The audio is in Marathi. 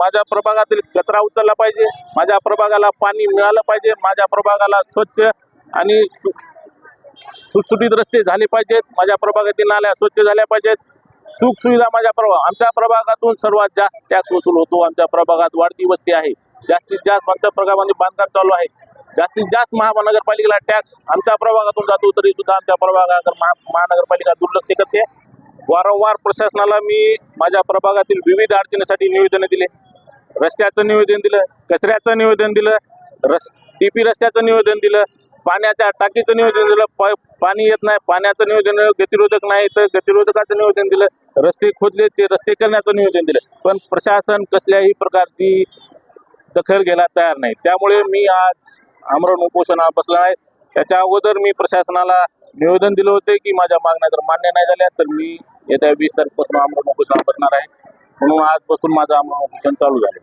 माझ्या प्रभागातील कचरा उचलला पाहिजे माझ्या प्रभागाला पाणी मिळालं पाहिजे माझ्या प्रभागाला स्वच्छ आणि सु- सुटसुटीत रस्ते झाले पाहिजेत माझ्या प्रभागातील नाल्या स्वच्छ झाल्या पाहिजेत. सुख सुविधा माझ्या प्रभाग आमच्या प्रभागातून सर्वात जास्त टॅक्स वसूल होतो आमच्या प्रभागात वाढती वस्ती आहे. जास्तीत जास्त आमच्या प्रभागामध्ये म्हणजे बांधकाम चालू आहे. जास्तीत जास्त महानगरपालिकेला टॅक्स आमच्या प्रभागातून जातो तरी सुद्धा आमच्या प्रभागाकडे महा महानगरपालिका दुर्लक्ष करते. वारंवार प्रशासनाला मी माझ्या प्रभागातील विविध अडचणीसाठी निवेदन दिले. रस्त्याचं निवेदन दिलं कचऱ्याचं निवेदन दिलं रस टी पी रस्त्याचं निवेदन दिलं पाण्याच्या टाकीचं निवेदन दिलं प पाणी येत नाही पाण्याचं निवेदन गतिरोधक नाही तर गतिरोधकाचं निवेदन दिलं रस्ते खोदले ते रस्ते करण्याचं निवेदन दिलं. पण प्रशासन कसल्याही प्रकारची दखल घ्यायला तयार नाही. त्यामुळे मी आज आमरण उपोषणाला बसला आहे. त्याच्या अगोदर मी प्रशासनाला निवेदन दिलं होते की माझ्या मागण्या जर मान्य नाही झाल्या तर मी येत्या वीस तारखेपासून आमरण उपोषणाला बसणार आहे. म्हणून आजपासून माझं आमरण उपोषण चालू झालं